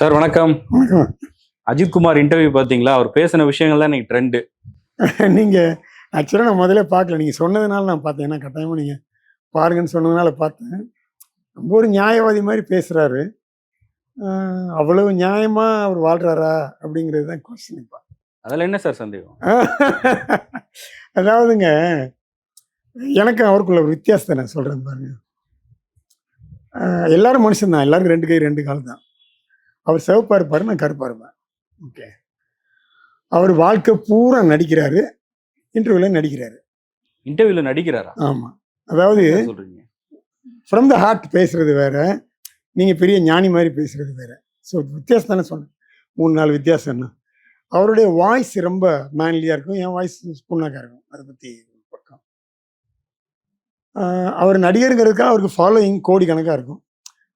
Sir வணக்கம். வணக்கம். Ajithkumar interview பார்த்தீங்களா? அவர் பேசின விஷயங்கள் தான் இன்னைக்கு ட்ரெண்டு நீங்கள் ஆக்சுவலாக நான் முதல்ல பார்க்கல. நீங்கள் சொன்னதுனால நான் பார்த்தேன். ஏன்னா கட்டாயமாக நீங்கள் பாருங்கன்னு சொன்னதுனால பார்த்தேன். ரொம்ப ஒரு நியாயவாதி மாதிரி பேசுகிறாரு அவ்வளவு நியாயமாக அவர் வாழ்கிறாரா அப்படிங்கிறது தான் கொஸ்டின் இப்போ. அதில் என்ன சார் சந்தேகம்? அதாவதுங்க எனக்கு அவருக்குள்ள ஒரு வித்தியாசத்தை நான் சொல்கிறேன் பாருங்க. எல்லாரும் மனுஷன்தான். எல்லாரும் ரெண்டு கை ரெண்டு கால் தான். அவர் சிவப்பாக இருப்பார் நான் கருப்பாக இருப்பேன் ஓகே அவர் வாழ்க்கை பூரா நடிக்கிறாரு இன்டர்வியூவில் நடிக்கிறாரு. இன்டர்வியூல நடிக்கிறாரா? ஆமாம் அதாவது ஃப்ரம் த ஹார்ட் பேசுறது வேற நீங்கள் பெரிய ஞானி மாதிரி பேசுறது வேற. ஸோ வித்தியாசம் தானே சொன்னேன். மூணு நாலு வித்தியாசம் என்ன? அவருடைய வாய்ஸ் ரொம்ப மேன்லியாக இருக்கும் என் வாய்ஸ் புண்ணாக்காக இருக்கும். அதை பற்றி பக்கம். அவர் நடிகருங்கிறதுக்காக அவருக்கு ஃபாலோயிங் கோடி கணக்காக இருக்கும்.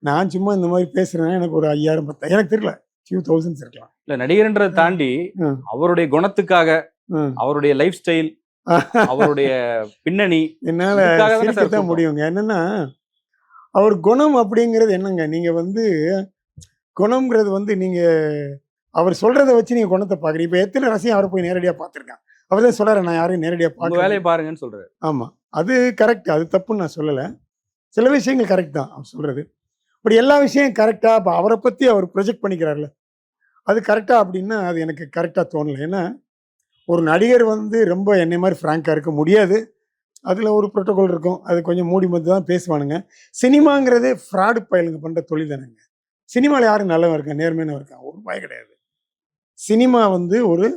நான் சும்மா இந்த மாதிரி பேசுகிறேன்னா எனக்கு ஒரு ஐயாயிரம் பத்து எனக்கு தெரியல. ஃபியூ தௌசண்ட்ஸ் இருக்கலாம். இல்ல நடிகர்ன்றதை தாண்டி. அவருடைய குணத்துக்காக. அவருடைய லைஃப் ஸ்டைல் அவருடைய பின்னணி என்னால் தானே. முடியுங்க. என்னன்னா அவர் குணம் அப்படிங்கிறது என்னங்க? நீங்க வந்து குணம்ங்கிறது வந்து நீங்க அவர் சொல்றத வச்சு நீங்க குணத்தை பாக்குறீங்க இப்ப எத்தனை ரசிகம் அவரை போய் நேரடியா பார்த்திருக்கான் அவர் தான் சொல்றாரு நான் யாரையும் நேரடியா பார்க்க வேலையை பாருங்கன்னு சொல்றாரு. ஆமா. அது கரெக்ட் அது தப்புன்னு நான் சொல்லலை. சில விஷயங்கள் கரெக்ட் தான் அவர் சொல்றது. பட் எல்லா விஷயம் கரெக்டாக இப்போ அவரை பற்றி அவர் ப்ரொஜெக்ட் பண்ணிக்கிறார்ல. அது கரெக்டாக அப்படின்னா அது எனக்கு கரெக்டாக தோணல. ஏன்னா ஒரு நடிகர் வந்து ரொம்ப என்னை மாதிரி ஃப்ராங்காக இருக்க முடியாது. அதில் ஒரு ப்ரோட்டோகால் இருக்கும். அது கொஞ்சம் மூடி மத்து தான் பேசுவானுங்க. சினிமாங்கிறதே ஃப்ராடு பயலுங்க பண்ணுற தொழில் தானேங்க. சினிமாவில் யாரும் நல்லவன் இருக்கான்? நேர்மையானவன் இருக்கான்? ஒரு பய கிடையாது. சினிமா வந்து ஒரு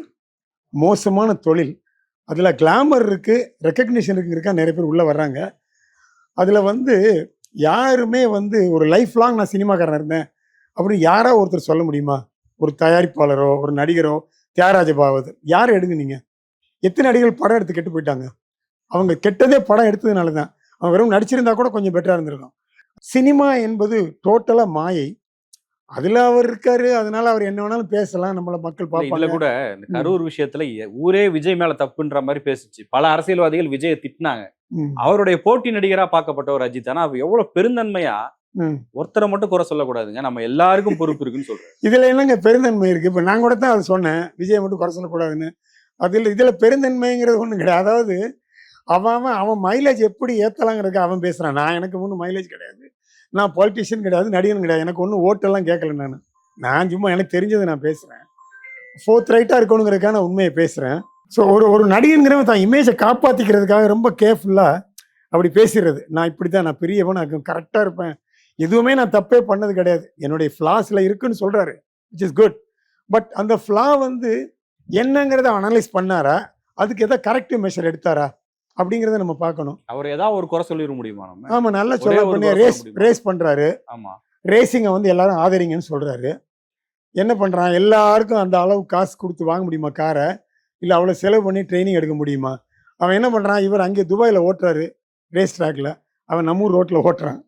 மோசமான தொழில். அதில் கிளாமர் இருக்குது ரெக்கக்னிஷன் இருக்கா நிறைய பேர் உள்ளே வர்றாங்க. அதில் வந்து யாருமே வந்து ஒரு லைஃப் லாங் நான் சினிமாக்காரன் இருந்தேன் அப்படின்னு யாரா ஒருத்தர் சொல்ல முடியுமா? ஒரு தயாரிப்பாளரோ ஒரு நடிகரோ தியாகராஜ பாகவதர். யார் எடுங்க எத்தனை நடிகர்கள் படம் எடுத்து கெட்டு போயிட்டாங்க? அவங்க கெட்டதே படம் எடுத்ததுனால தான் அவங்க வெறும் நடிச்சிருந்தா கூட கொஞ்சம் பெட்டராக இருந்திருக்கும் சினிமா என்பது டோட்டலாக மாயை. அதில் அவர் இருக்காரு. அதனால அவர் என்ன வேணாலும் பேசலாம். நம்மள மக்கள் பார்ப்பாங்க. கூட இந்த கரூர் விஷயத்துல ஊரே விஜய் மேல தப்புன்ற மாதிரி பேசுச்சு. பல அரசியல்வாதிகள் விஜயை திட்டினாங்க. அவருடைய போட்டி நடிகரா பார்க்கப்பட்டவர் அஜித். ஆனா அவர் எவ்வளவு பெருந்தன்மையா. ஒருத்தரை மட்டும் குறை சொல்லக்கூடாதுங்க. நம்ம எல்லாருக்கும் பொறுப்பு இருக்குன்னு சொல்றாரு இதுல என்னங்க பெருந்தன்மை இருக்கு? இப்ப நான் கூட தான் அது சொன்னேன். விஜய் மட்டும் குறை சொல்லக்கூடாதுன்னு. அதில் இதுல பெருந்தன்மைங்கிறது ஒண்ணும் கிடையாது. அதாவது அவன் அவன் அவன் மைலேஜ் எப்படி ஏத்தலாங்கிறதுக்கு அவன் பேசுறான். நான் எனக்கு ஒன்றும் மைலேஜ் கிடையாது. நான் பொலிட்டிஷியன் கிடையாது நடிகன் கிடையாது. எனக்கு ஒன்றும் ஓட்டெல்லாம் கேட்கல நான். நான் சும்மா எனக்கு தெரிஞ்சதை நான் பேசுகிறேன் ஃபோர்த் ரைட்டாக இருக்கணுங்கிறதுக்கான உண்மையை பேசுகிறேன் ஸோ ஒரு ஒரு நடிகனுங்கிறவன் தான் இமேஜை காப்பாற்றிக்கிறதுக்காக ரொம்ப கேர்ஃபுல்லாக அப்படி பேசிடுறது. நான் இப்படி தான் நான் பெரியவன் நான் கரெக்டாக இருப்பேன். எதுவுமே நான் தப்பே பண்ணது கிடையாது. என்னுடைய ஃப்ளாஸில் இருக்குன்னு சொல்கிறாரு விச் இஸ் குட் பட் அந்த ஃப்ளா வந்து என்னங்கிறத அனலைஸ் பண்ணாரா? அதுக்கு எதாவது கரெக்டிவ் மெஷர் எடுத்தாரா? அப்படிங்கிறத நம்ம பார்க்கணும். அவர் ஏதாவது ஒரு குறை சொல்லிட முடியுமா நம்ம? ஆமாம் நல்லா சொல்ல பண்ணி ரேஸ்? ரேஸ் பண்ணுறாரு ஆமா. ரேசிங்கை வந்து எல்லாரும் ஆதரிங்கன்னு சொல்கிறாரு என்ன பண்ணுறான் எல்லாருக்கும் அந்த அளவு காசு கொடுத்து வாங்க முடியுமா காரை? இல்லை அவ்வளோ செலவு பண்ணி ட்ரைனிங் எடுக்க முடியுமா? அவன் என்ன பண்ணுறான் இவர் அங்கே துபாயில் ஓட்டுறாரு ரேஸ் ட்ராக்ல அவன் நம்ம ஊர் ரோட்டில் ஓட்டுறான்.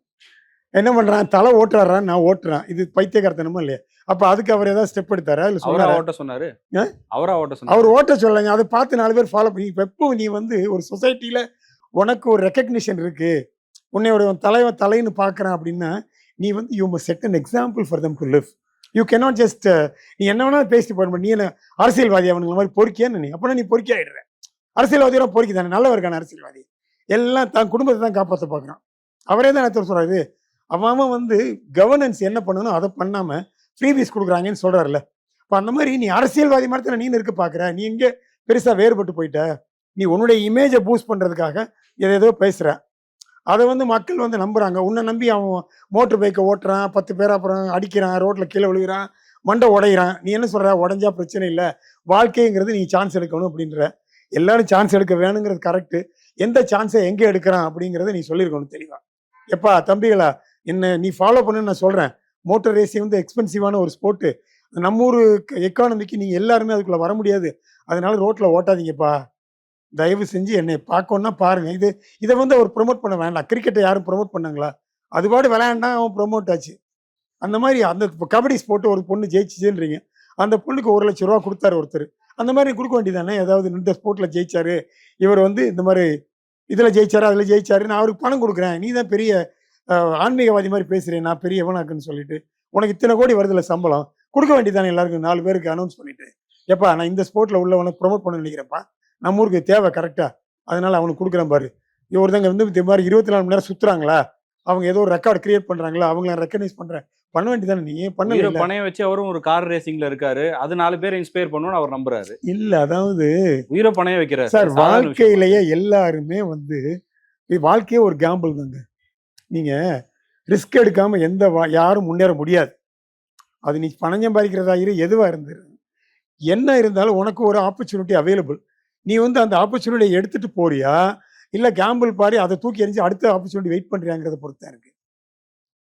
என்ன பண்ணுறான் தலை ஓட்டுறாரான் நான் ஓட்டுறேன். இது பைத்தியக்காரத்தனமா இல்லையா? அப்போ அதுக்கு அவர் ஏதாவது ஸ்டெப் எடுத்தாரா? இல்லை அவரா சொன்னாரா? ஓட்ட சொன்னாரு? அவரா ஓட்ட அவர் சொன்னாரு ஓட்ட சொல்லுங்க அதை பார்த்து நாலு பேர் ஃபாலோ பண்ணி எப்போ நீ வந்து ஒரு சொசைட்டியில் உனக்கு ஒரு ரெக்கக்னிஷன் இருக்கு. உன்னையோட உன் தலைவன் தலைன்னு பார்க்குறான் அப்படின்னா நீ வந்து you must set an example for them to live you cannot just நீ என்ன வேணாலும் பேசிட்டு போட நீ என்ன அரசியல்வாதி அவனுங்க மாதிரி பொறுக்கியான்னு நீ அப்படின்னா நீ பொறுக்கி ஆயிடுற அரசியல்வாதியோட பொறுக்கி தானே நல்லவர் இருக்கான அரசியல்வாதி. எல்லாம் தன் குடும்பத்தை தான் காப்பாற்ற பார்க்குறான். அவரே தான் சொல்றாரு. அவன் அவன் வந்து கவர்னன்ஸ் என்ன பண்ணணும் அதை பண்ணாமல் ஃப்ரீபீஸ் கொடுக்குறாங்கன்னு சொல்கிறாருல்ல இப்போ அந்த மாதிரி நீ அரசியல்வாதி மரத்தில் நீ இருக்க பார்க்குற நீ இங்கே பெருசாக வேறுபட்டு போயிட்ட? நீ உன்னுடைய இமேஜை பூஸ்ட் பண்ணுறதுக்காக எதை ஏதோ பேசுகிற அதை வந்து மக்கள் வந்து நம்புகிறாங்க உன்னை நம்பி அவன் மோட்டர் பைக்கை ஓட்டுறான் பத்து பேர் அப்புறம் அடிக்கிறான் ரோட்டில் கீழே விழுகிறான் மண்டை உடையிறான். நீ என்ன சொல்கிற உடஞ்சா பிரச்சனை இல்லை. வாழ்க்கைங்கிறது நீ சான்ஸ் எடுக்கணும் அப்படின்ற. எல்லாரும் சான்ஸ் எடுக்க வேணுங்கிறது கரெக்டு எந்த சான்ஸை எங்கே எடுக்கிறான் அப்படிங்கிறத நீ சொல்லியிருக்கணும் தெளிவாக எப்பா தம்பிகளா என்ன நீ ஃபாலோ பண்ணுன்னு நான் சொல்கிறேன் மோட்டர் ரேசிங் வந்து எக்ஸ்பென்சிவான ஒரு ஸ்போர்ட்டு நம்ம ஊர் எக்கானமிக்கு நீங்கள் எல்லாருமே அதுக்குள்ளே வர முடியாது. அதனால ரோட்டில் ஓட்டாதீங்கப்பா. தயவு செஞ்சு என்னை பார்க்கணுன்னா பாருங்கள் இது இதை வந்து அவர் ப்ரொமோட் பண்ண வேண்டாம். கிரிக்கெட்டை யாரும் ப்ரொமோட் பண்ணாங்களா? அதுபாடு விளையாண்டா அவன் ப்ரோமோட் ஆச்சு. அந்த மாதிரி அந்த கபடி ஸ்போர்ட்டு ஒரு பொண்ணு ஜெயிச்சுச்சுன்றீங்க. அந்த பொண்ணுக்கு ஒரு லட்ச ரூபா கொடுத்தாரு ஒருத்தர். அந்த மாதிரி கொடுக்க வேண்டியதானே? ஏதாவது இந்த ஸ்போர்ட்டில் ஜெயிச்சாரு. இவர் வந்து இந்த மாதிரி இதில் ஜெயிச்சாரு அதில் ஜெயிச்சாரு நான் அவருக்கு பணம் கொடுக்குறேன். நீ தான் பெரிய ஆன்மீகவாதி மாதிரி பேசுகிறேன் நான் பெரிய எவனாக்குன்னு சொல்லிட்டு உனக்கு இத்தனை கோடி வருதுல்ல சம்பளம் கொடுக்க வேண்டியதானே எல்லாருக்கும் நாலு பேருக்கு அனௌன்ஸ் பண்ணிட்டு. எப்பா நான் இந்த ஸ்போர்ட்ல உள்ளவனை ப்ரொமோட் பண்ண நினைக்கிறேன்ப்பா. நம்ம ஊருக்கு தேவை கரெக்டா அதனால அவனுக்கு கொடுக்குறேன் பாரு. ஒருத்தங்க வந்து இந்த மாதிரி இருபத்தி நாலு மணி நேரம் சுத்துறாங்களா? அவங்க ஏதோ ஒரு ரெக்கார்ட் கிரியேட் பண்றாங்களா? அவங்கள ரெக்கக்னைஸ் பண்றேன். பண்ண வேண்டியதானே நீ பண்ணல? உயிரை பணைய வச்சு அவரும் ஒரு கார் ரேசிங்ல இருக்காரு. அது நாலு பேர் இன்ஸ்பயர் பண்ணணும்னு அவர் நம்புறாரு. இல்ல அதாவது உயிரை பணைய வைக்கிறாரு. சார். வாழ்க்கையிலேயே எல்லாருமே வந்து வாழ்க்கையே ஒரு கேம்பிள் தாங்க. நீங்கள் ரிஸ்க் எடுக்காமல் எந்த வா- யாரும் முன்னேற முடியாது. அது நீ பணம் சம்பாதிக்கிறதா இரு இருந்தது இருந்துரு என்ன இருந்தாலும் உனக்கு ஒரு ஆப்பர்ச்சுனிட்டி அவைலபிள் நீ வந்து அந்த ஆப்பர்ச்சுனிட்டியை எடுத்துகிட்டு போறியா? இல்லை கேம்பிள் பாரு அதை தூக்கி எரிஞ்சு அடுத்த ஆப்பர்ச்சுனிட்டி வெயிட் பண்றியாங்கிறத பொறுத்து தான்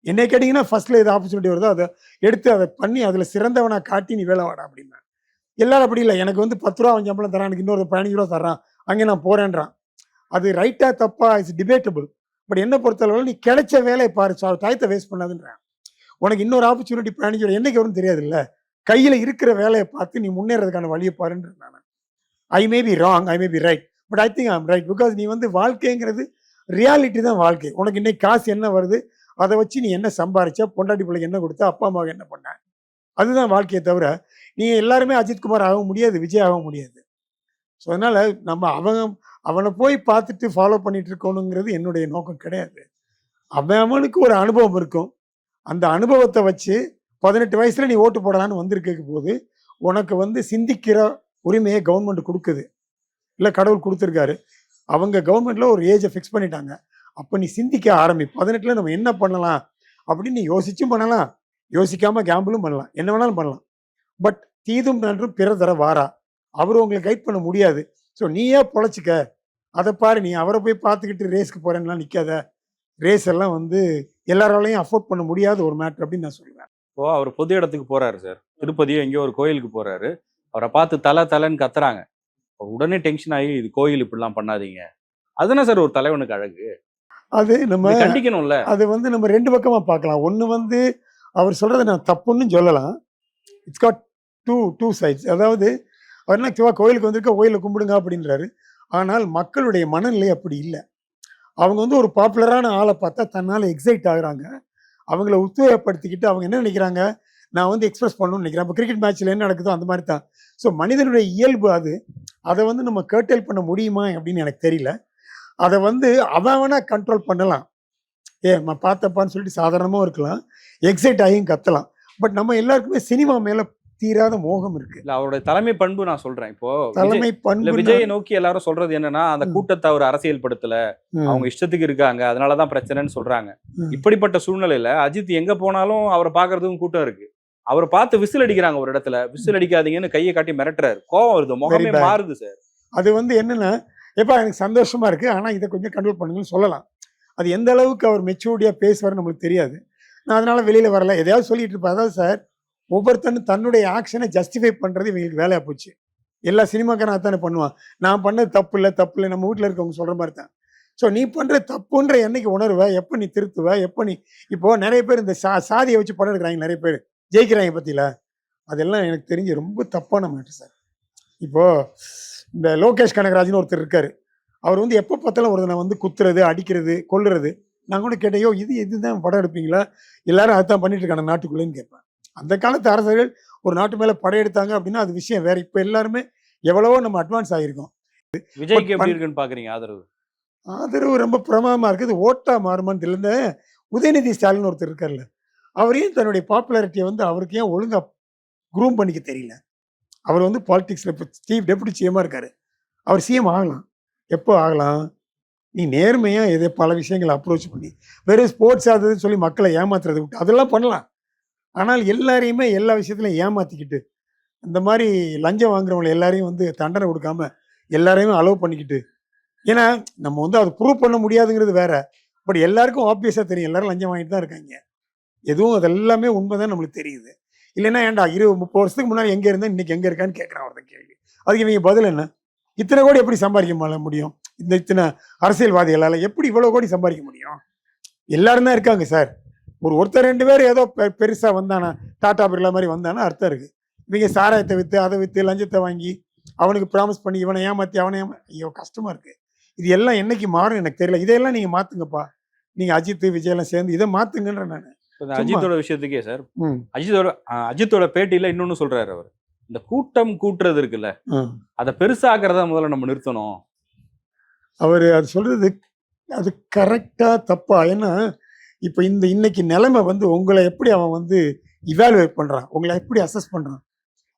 என்னை கேட்டிங்கன்னா ஃபஸ்ட்டில் எது ஆப்பர்ச்சுனிட்டி வருதோ அதை எடுத்து அதை பண்ணி அதில் சிறந்தவனாக காட்டி நீ வேலை வாடா அப்படின்னா. எல்லாரும் அப்படி இல்லை. எனக்கு வந்து பத்து ரூபா அவன் சம்பளம் தரான் எனக்கு இன்னொரு பதினஞ்சு ரூபா தர்றான் அங்கே நான் போகிறேன்றான் அது ரைட்டாக தப்பா இட்ஸ் டிபேட்டபிள் பட் என்ன பொறுத்தளவு நீ கிடைச்ச வேலையை பாரு சா- டயத்தை வேஸ்ட் பண்ணாதுன்றான் உனக்கு இன்னொரு ஆப்பர்ச்சுனிட்டி பதினஞ்சு என்னைக்கு வரும்னு தெரியாதுல்ல? கையில் இருக்கிற வேலையை பார்த்து நீ முன்னேறதுக்கான வழியை பாருன்ற நான். I may be wrong I may be right but I think I'm right because நீ வந்து வாழ்க்கைங்கிறது ரியாலிட்டி தான் வாழ்க்கை. உனக்கு இன்னைக்கு காசு என்ன வருது? அதை வச்சு நீ என்ன சம்பாரிச்ச? பொண்டாட்டி பிள்ளைக்கு என்ன கொடுத்த? அப்பா அம்மாவுக்கு என்ன பண்ண? அதுதான் வாழ்க்கையை தவிர நீ எல்லாருமே அஜித்குமார் ஆக முடியாது விஜய் ஆக முடியாது. ஸோ அதனால் நம்ம அவங்க அவனை போய் பார்த்துட்டு ஃபாலோ பண்ணிட்டு இருக்கணுங்கிறது என்னுடைய நோக்கம் கிடையாது. அவன் அவனுக்கு ஒரு அனுபவம் இருக்கும். அந்த அனுபவத்தை வச்சு பதினெட்டு வயசுல நீ ஓட்டு போடலான்னு வந்திருக்க போது உனக்கு வந்து சிந்திக்கிற உரிமையை கவர்மெண்ட் கொடுக்குது. இல்லை கடவுள் கொடுத்துருக்காரு. அவங்க கவர்மெண்ட்ல ஒரு ஏஜை ஃபிக்ஸ் பண்ணிட்டாங்க. அப்போ நீ சிந்திக்க ஆரம்பி பதினெட்டுல நம்ம என்ன பண்ணலாம்? அப்படின்னு நீ யோசிச்சும் பண்ணலாம். யோசிக்காம கேம்பிளும் பண்ணலாம். என்ன வேணாலும் பண்ணலாம். பட் தீதும் நன்றும் பிற தர வாரா? அவர் உங்களை கைட் பண்ண முடியாது. ஸோ நீயே பொழைச்சிக்க. அதை பாரு நீ அவரை போய் பார்த்துக்கிட்டு ரேஸ்க்கு போறேன்லாம் நிற்காத ரேஸ் எல்லாம் வந்து எல்லாராலையும் அஃபோர்ட் பண்ண முடியாத ஒரு மேட்ரு அப்படின்னு நான் சொல்லுவேன் இப்போ அவர் பொது இடத்துக்கு போறாரு சார் திருப்பதியோ எங்கேயோ ஒரு கோயிலுக்கு போறாரு. அவரை பார்த்து தலை தலைன்னு கத்துறாங்க. உடனே டென்ஷன் ஆகி இது கோயில் இப்படிலாம் பண்ணாதீங்க. அதுதானே சார் ஒரு தலைவனுக்கு அழகு. அது நம்ம கண்டிக்கணும்ல. அது வந்து நம்ம ரெண்டு பக்கமா பார்க்கலாம். ஒன்று வந்து அவர் சொல்றதை நான் தப்புன்னு சொல்லலாம். It's got two two sides அதாவது அவர் என்ன சிவா கோயிலுக்கு வந்திருக்க கோயிலை கும்பிடுங்க அப்படின்றாரு. ஆனால் மக்களுடைய மனநிலை அப்படி இல்லை. அவங்க வந்து ஒரு பாப்புலரான ஆளை பார்த்தா தன்னால் எக்ஸைட் ஆகுறாங்க. அவங்கள உத்வேகப்படுத்திக்கிட்டு அவங்க என்ன நினைக்கிறாங்க? நான் வந்து எக்ஸ்பிரஸ் பண்ணணும்னு நினைக்கிறேன். இப்போ கிரிக்கெட் மேட்ச்ல என்ன நடக்குதோ அந்த மாதிரி தான். ஸோ மனிதனுடைய இயல்பு அது. அதை வந்து நம்ம கேர்டெல் பண்ண முடியுமா அப்படின்னு எனக்கு தெரியல. அதை வந்து அவன் வேணா கண்ட்ரோல் பண்ணலாம். ஏ நான் பார்த்தப்பான்னு சொல்லிட்டு சாதாரணமாக இருக்கலாம். எக்ஸைட் ஆகியும் கத்தலாம். பட் நம்ம எல்லாருக்குமே சினிமா மேலே தீராத மோகம் இருக்கு. இல்ல அவருடைய தலைமை பண்பு நான் சொல்றேன். இப்போ தலைமை பண்பு விஜயை நோக்கி எல்லாரும் சொல்றது என்னன்னா அந்த. கூட்டத்தை அவர் அரசியல்படுத்தல. அவங்க இஷ்டத்துக்கு இருக்காங்க. அதனாலதான் பிரச்சனைன்னு சொல்றாங்க. இப்படிப்பட்ட சூழ்நிலையில அஜித் எங்க போனாலும் அவரை பாக்குறதுக்கும் கூட்டம் இருக்கு. அவரை பார்த்து விசில் அடிக்கிறாங்க ஒரு இடத்துல. விசில் அடிக்காதீங்கன்னு கையை காட்டி மிரட்டுறாரு. கோவம் வருது. முகமே. மாறுது சார் அது வந்து என்னன்னா எப்பா எனக்கு சந்தோஷமா இருக்கு. ஆனா இதை கொஞ்சம் கண்ட்ரோல் பண்ணுங்கன்னு சொல்லலாம். அது எந்த அளவுக்கு அவர் மெச்சூரிட்டியா பேசுவார்னு நம்மளுக்கு தெரியாது. நான் அதனால வெளியில வரல. எதையாவது சொல்லிட்டு இருப்பேன். அதாவது சார் ஒவ்வொருத்தனும் தன்னுடைய ஆக்ஷனை ஜஸ்டிஃபை பண்ணுறது இவங்களுக்கு வேலையாக போச்சு. எல்லா சினிமாக்காரன் அதானே பண்ணுவான். நான் பண்ணது தப்பு இல்லை தப்பு இல்லை நம்ம வீட்டில் இருக்கவங்க சொல்கிற மாதிரி தான். ஸோ நீ பண்ணுற தப்புன்ற என்னைக்கு உணர்வ எப்போ நீ திருத்துவ எப்போ நீ இப்போ நிறைய பேர் இந்த சா சாதியை வச்சு படம் எடுக்கிறாங்க நிறைய பேர். ஜெயிக்கிறாங்க பற்றியில அதெல்லாம் எனக்கு தெரிஞ்சு ரொம்ப தப்பான மேட்ரு சார் இப்போ இந்த லோகேஷ் கனகராஜ்னு ஒருத்தர் இருக்கார். அவர் வந்து எப்போ பார்த்தாலும் ஒருத்தனை வந்து குத்துறது அடிக்கிறது கொல்லுறது நான் கூட கேட்டேன் "யோ, இது இதுதான் படம் எடுப்பீங்களா? எல்லாரும் அதுதான் பண்ணிட்டு இருக்காங்க நாட்டுக்குள்ளேன்னு கேட்பேன். அந்த காலத்து அரசர்கள் ஒரு நாட்டு மேல படையெடுத்தாங்க அப்படின்னா அது விஷயம் வேற. இப்போ எல்லாருமே எவ்வளவோ நம்ம அட்வான்ஸ் ஆகியிருக்கோம் விஜய்க்கு எப்படி இருக்குன்னு பாக்குறீங்க ஆதரவு? ஆதரவு ரொம்ப பிரமாதமா இருக்குது. ஓட்டா மாறுமான்னு தெரியல. இந்த உதயநிதி ஸ்டாலின் ஒருத்தர் இருக்கார்ல அவரையும் தன்னுடைய பாப்புலாரிட்டியை வந்து அவருக்கு ஏன் ஒழுங்கா குரூம் பண்ணிக்க தெரியல? அவர் வந்து பாலிடிக்ஸ்ல இப்போ சீஃப் டெபுட்டி சிஎம்மா இருக்காரு. அவர் சிஎம் ஆகலாம். எப்போ ஆகலாம்? நீ நேர்மையா எதை பல விஷயங்களை அப்ரோச் பண்ணி வெறும் ஸ்போர்ட்ஸ் அதுன்னு சொல்லி மக்களை ஏமாத்துறதை விட்டு அதெல்லாம் பண்ணலாம். ஆனால் எல்லாரையுமே எல்லா விஷயத்துலையும் ஏமாத்திக்கிட்டு இந்த மாதிரி லஞ்சம் வாங்குறவங்களை எல்லாரையும் வந்து தண்டனை கொடுக்காம எல்லாரையுமே அலோவ் பண்ணிக்கிட்டு. ஏன்னா நம்ம வந்து அதை ப்ரூவ் பண்ண முடியாதுங்கிறது வேற. பட் எல்லாருக்கும் ஆப்வியஸாக தெரியும். எல்லாரும் லஞ்சம் வாங்கிட்டு தான் இருக்காங்க. எதுவும் அது எல்லாமே உண்மைதான் நம்மளுக்கு தெரியுது. இல்லைன்னா ஏன்டா இருபது முப்பது வருஷத்துக்கு முன்னாடி எங்கே இருந்தால் இன்றைக்கி எங்கே இருக்கான்னு கேட்குறான் ஒருத்தன் கேள்வி. அதுக்கு இவங்க பதில் என்ன? இத்தனை கோடி எப்படி சம்பாதிக்க முடியும்? இந்த இத்தனை அரசியல்வாதிகளால் எப்படி இவ்வளோ கோடி சம்பாதிக்க முடியும்? எல்லாரும் தான் இருக்காங்க சார் ஒரு ஒருத்தர் ரெண்டு பேர் ஏதோ பெ பெருசாக வந்தானா டாடா பிர்லா மாதிரி வந்தானா அர்த்தம் இருக்கு. இவங்க சாராயத்தை விற்று அதை விற்று லஞ்சத்தை வாங்கி அவனுக்கு ப்ராமிஸ் பண்ணி இவனை ஏமாற்றி அவனை ஏமா ஐயோ கஷ்டமா இருக்கு. இது எல்லாம் என்னைக்கு மாறும் எனக்கு தெரியல. இதையெல்லாம் நீங்கள் மாற்றுங்கப்பா நீங்கள் அஜித் விஜய் எல்லாம் சேர்ந்து இதை மாற்றுங்கன்ற நான். அஜித்தோட விஷயத்துக்கே சார் அஜித்தோட அஜித்தோட பேட்டியில இன்னொன்னு சொல்றாரு அவர். இந்த கூட்டம் கூட்டுறது இருக்குல்ல. அதை பெருசாக்குறத முதல்ல நம்ம நிறுத்தணும். அவர் அது சொல்றது அது கரெக்டா தப்பா. ஏன்னா இப்போ இந்த இன்னைக்கு நிலைமை வந்து உங்களை எப்படி அவன் வந்து இவாலுவேட் பண்ணுறான் உங்களை எப்படி அசஸ் பண்ணுறான்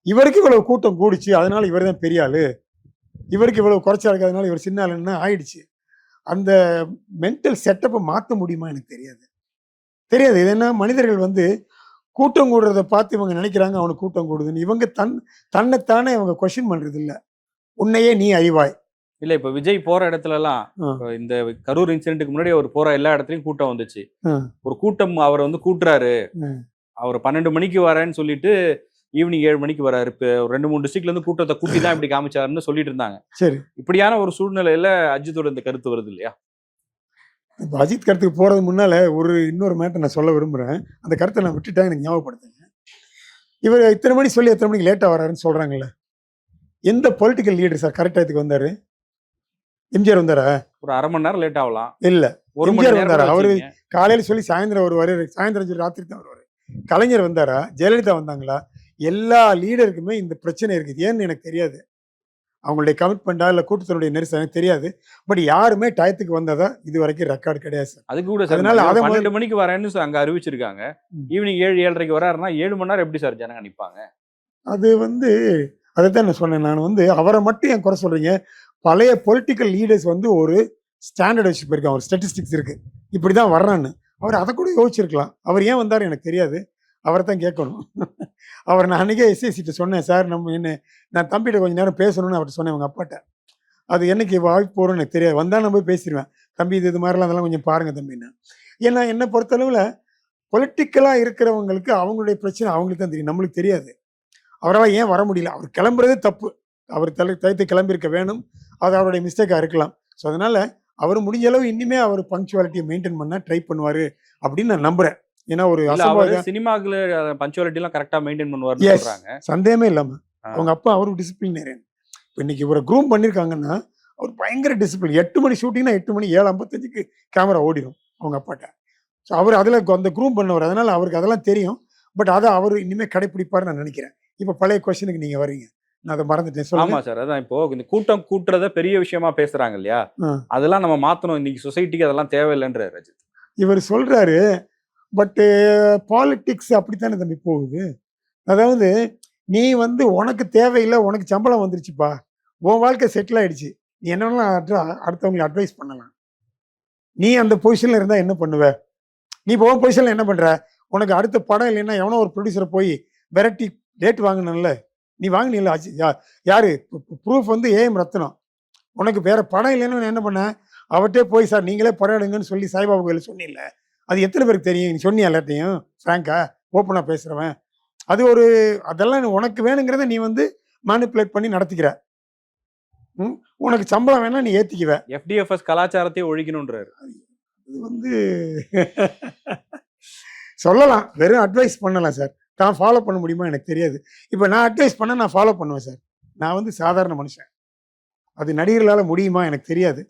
இவருக்கு இவ்வளவு கூட்டம் கூடிச்சு அதனால இவர் தான் பெரிய ஆளு. இவருக்கு இவ்வளவு குறைச்சா இருக்கிறதுனால இவர் சின்ன ஆளுன்னு ஆயிடுச்சு? அந்த மென்டல் செட்டப்பை மாற்ற முடியுமா எனக்கு தெரியாது. தெரியாது. இது என்ன? மனிதர்கள் வந்து கூட்டம் கூடுறத பார்த்து இவங்க நினைக்கிறாங்க அவனுக்கு கூட்டம் கூடுதுன்னு. இவங்க தன் தன்னைத்தானே இவங்க கொஷின் பண்ணுறது இல்லை உன்னையே நீ அறிவாய். இல்ல இப்ப விஜய் போற இடத்துல எல்லாம் இந்த கரூர் இன்சிடென்ட்க்கு முன்னாடி அவர் போற எல்லா இடத்துலயும் கூட்டம் வந்துச்சு. ஒரு கூட்டம் அவர் வந்து கூட்டுறாரு. அவர் பன்னெண்டு மணிக்கு வரேன்னு சொல்லிட்டு ஈவினிங் ஏழு மணிக்கு வராரு. இப்ப ஒரு ரெண்டு மூணு டிஸ்ட்ரிக்ட்ல இருந்து கூட்டத்தை கூட்டி தான் இப்படி காமிச்சாருன்னு சொல்லிட்டு இருந்தாங்க. சரி. இப்படியான ஒரு சூழ்நிலையில அஜித்தோட இந்த கருத்து வருது இல்லையா? இப்போ அஜித் கருத்துக்கு போறது முன்னால ஒரு இன்னொரு மேட்டர் நான் சொல்ல விரும்புறேன். அந்த கருத்தை நான் விட்டுட்டேன் எனக்கு ஞாபகப்படுத்துங்க. இவர் இத்தனை மணி சொல்லி எத்தனை மணிக்கு லேட்டா வராருன்னு சொல்றாங்கல்ல? எந்த பொலிட்டிக்கல் லீடர் சார் கரெக்ட் டயத்துக்கு வந்தாரு? எம்ஜிஆர் வந்தாரா? ஒரு அரை மணி நேரம் லேட் ஆகலாம். இல்ல. ஒரு மணி எம்ஜிஆர் நேரம் வந்தாரா? அவரு-. காலையில சொல்லி சாயந்தரம் வருவாரு. சாயந்தரம் சொல்லி ராத்திரி தான் வருவாரு. கலைஞர் வந்தாரா? ஜெயலலிதா வந்தாங்களா? எல்லா லீடருக்குமே இந்த பிரச்சனை இருக்குது. ஏன்னு எனக்கு தெரியாது. அவங்களுடைய கமிட்மெண்டா இல்ல கூட்டத்தினுடைய நெரிசல் எனக்கு தெரியாது. பட் யாருமே டயத்துக்கு வந்ததா இது வரைக்கும் ரெக்கார்டு கிடையாது சார். அதுக்கு கூட அதனால அதை பன்னெண்டு மணிக்கு வரேன்னு அங்க அறிவிச்சிருக்காங்க. ஈவினிங் ஏழு ஏழரைக்கு வராருன்னா ஏழு மணி நேரம் எப்படி சார் ஜனங்க நிப்பாங்க? அது வந்து அதை தான் நான் சொன்னேன். நான் வந்து அவரை மட்டும் என் குறை சொல்றீங்க? பழைய பொலிட்டிக்கல் லீடர்ஸ் வந்து ஒரு ஸ்டாண்டர்ட் வச்சு போயிருக்காங்க. ஒரு ஸ்டாட்டிஸ்டிக்ஸ் இப்படி தான் வர்றான்னு. அவர் அதை கூட யோசிச்சிருக்கலாம். அவர் ஏன் வந்தார் எனக்கு தெரியாது. அவரை தான் கேட்கணும். அவர் நான் அன்றைக்கே எஸ்எஸ்சிட்ட சொன்னேன் சார் நம்ம என்ன நான் தம்பிகிட்ட கொஞ்சம் நேரம் பேசணும்னு அவர்கிட்ட சொன்னேன் அவங்க அப்பாட்ட. அது என்னைக்கு வாய்ப்பு போகிறோன்னு எனக்கு தெரியாது. வந்தால் நான் போய் பேசிடுவேன். தம்பி இது இது மாதிரிலாம் அதெல்லாம் கொஞ்சம் பாருங்கள் தம்பின்னு ஏன்னா என்னை பொறுத்தளவில் பொலிட்டிக்கலாக இருக்கிறவங்களுக்கு அவங்களுடைய பிரச்சனை அவங்களுக்கு தான் தெரியும். நம்மளுக்கு தெரியாது. அவரால் ஏன் வர முடியல? அவர் கிளம்புறதே தப்பு. அவர் தலை தயத்தை கிளம்பியிருக்க வேணும். அது அவருடைய மிஸ்டேக்காக இருக்கலாம். ஸோ அதனால அவர் முடிஞ்ச அளவு இன்னுமே அவர் பங்க்சுவாலிட்டியை மெயின்டைன் பண்ண ட்ரை பண்ணுவார் அப்படின்னு நான் நம்புறேன். ஏன்னா ஒரு சினிமாக்குள்ள பஞ்சுவாலிட்டி எல்லாம் கரெக்டா மெயின்டைன் Yes. சொல்றாங்க. சந்தேகமே இல்லாம. அவங்க அப்பா அவரும் டிசிப்ளினேரியன் இப்போ இன்னைக்கு இவரை க்ரூம் பண்ணியிருக்காங்கன்னா அவர் பயங்கர டிசிப்ளின் எட்டு மணி ஷூட்டிங்னா எட்டு மணி ஏழு ஐம்பத்தஞ்சுக்கு கேமரா ஓடிடும் அவங்க அப்பாட்ட. ஸோ அவர் அதில் அந்த க்ரூம் பண்ணவர். அதனால அவருக்கு அதெல்லாம் தெரியும். பட் அதை அவர் இனிமேல் கடைப்பிடிப்பாருன்னு நான் நினைக்கிறேன். இப்போ பழைய கொஸ்டினுக்கு நீங்க வர்றீங்க. நான் அதை மறந்துட்டேன். ஆமா சார் அதான் இப்போ இந்த கூட்டம் கூட்டுறத பெரிய விஷயமா பேசுறாங்க இல்லையா. அதெல்லாம் நம்ம மாத்தணும். இன்னைக்கு சொசைட்டிக்கு அதெல்லாம் தேவையில்லைன்றாரு அஜித் இவர் சொல்றாரு பட்டு பாலிட்டிக்ஸ் அப்படித்தானே தம்பி போகுது? அதாவது நீ வந்து உனக்கு தேவையில்லை உனக்கு சம்பளம் வந்துருச்சுப்பா. உன் வாழ்க்கை செட்டில் ஆயிடுச்சு. நீ என்ன அடுத்தவங்களுக்கு அட்வைஸ் பண்ணலாம். நீ அந்த பொசிஷன்ல இருந்தா என்ன பண்ணுவ? நீ இப்போ உன் பொசிஷன்ல என்ன பண்ற? உனக்கு அடுத்த படம் இல்லைன்னா எவனோ ஒரு ப்ரொடியூசரை போய் வெரைட்டி டேட் வாங்கினல நீ வாங்கினீங்களா? ஆச்சு யா- யாரு? ப்ரூஃப் வந்து ஏஎம் ரத்னம் உனக்கு வேற படம் இல்லைன்னு நான் என்ன பண்ண அவர்கிட்டே போய் சார் நீங்களே படம் எடுங்கன்னு சொல்லி சாய்பாபா கோயில் சொன்னில்ல அது எத்தனை பேருக்கு தெரியும்? நீ சொன்னியா எல்லாத்தையும் ஃப்ராங்கா ஓப்பனாக பேசுகிறவன் அது ஒரு அதெல்லாம் உனக்கு வேணுங்கிறத நீ வந்து மேனிப்புலேட் பண்ணி நடத்திக்கிற. ம்? உனக்கு சம்பளம் வேணா நீ ஏற்றிக்குவ எஃப்டிஎஃப்எஸ் கலாச்சாரத்தை ஒழிக்கணும்ன்றாரு. இது வந்து சொல்லலாம். வெறும் அட்வைஸ் பண்ணலாம் சார். நான் ஃபாலோ பண்ண முடியுமா எனக்கு தெரியாது. இப்போ நான் அட்வைஸ் பண்ண நான் ஃபாலோ பண்ணுவேன் சார் நான் வந்து சாதாரண மனுஷன். அது நடிகர்களால் முடியுமா எனக்கு தெரியாது.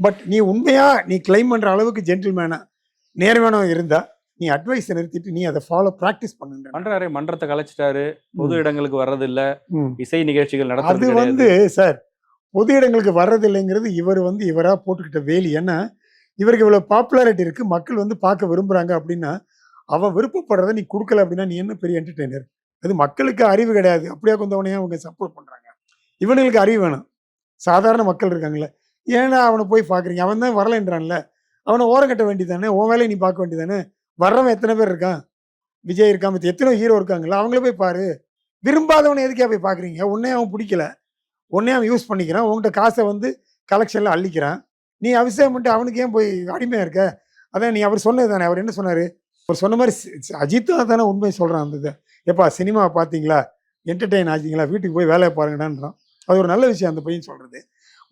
பட் நீ உண்மையா நீ கிளைம் பண்ற அளவுக்கு ஜென்டில்மேனா நேர்மையானவன் இருந்தா நீ அட்வைஸை நிறுத்திட்டு நீ அதை ஃபாலோ ப்ராக்டிஸ் பண்ணுன்ற. பண்றாரு மன்றத்தை கலைச்சிட்டாரு. பொது இடங்களுக்கு வர்றது இல்ல ம். இசை நிகழ்ச்சிகள் அது நடத்துறது கிடையாது. வந்து சார் பொது இடங்களுக்கு வர்றதில்லைங்கிறது இவர் வந்து இவரா போட்டுக்கிட்ட வேலி. ஏன்னா இவருக்கு இவ்வளவு பாப்புலாரிட்டி இருக்கு. மக்கள் வந்து பார்க்க விரும்புறாங்க அப்படின்னா அவன் விருப்பப்படுறத நீ கொடுக்கல அப்படின்னா நீ என்ன பெரிய என்டர்டெய்னர் அது மக்களுக்கு அறிவு கிடையாது. அப்படியே கொண்டவனையே அவங்க சப்போர்ட் பண்ணுறாங்க இவனுங்களுக்கு அறிவு வேணும். சாதாரண மக்கள் இருக்காங்கல்ல. ஏன்னா அவனை போய் பார்க்குறீங்க அவன் தான் வரலைன்றான்ல. அவனை ஓரம் கட்ட வேண்டியதானே உன் வேலையை நீ பார்க்க வேண்டியதானே வர்றவன் எத்தனை பேர் இருக்கான்? விஜய் இருக்கான் மத்த எத்தனை ஹீரோ இருக்காங்களா அவங்கள போய் பாரு. விரும்பாதவனை எதுக்கே போய் பார்க்குறீங்க உன்னே அவன் பிடிக்கல. உன்னே அவன் யூஸ் பண்ணிக்கிறான். உங்கள்கிட்ட காசை வந்து கலெக்ஷனில் அள்ளிக்கிறான். நீ அபிஷேகம் பண்ணிட்டு அவனுக்கு ஏன் போய் அடிமையாக இருக்க? அதான் நீ அவர் சொன்னது தானே அவர் என்ன சொன்னார்? அவர் சொன்ன மாதிரி அஜித்தும் தானே உண்மை சொல்கிறான் அந்த இதை. எப்பா சினிமாவை பார்த்தீங்களா? என்டர்டெயின் ஆச்சிங்களா வீட்டுக்கு போய் வேலையை பாருங்கடான்றான். அது ஒரு நல்ல விஷயம் அந்த பையன் சொல்கிறது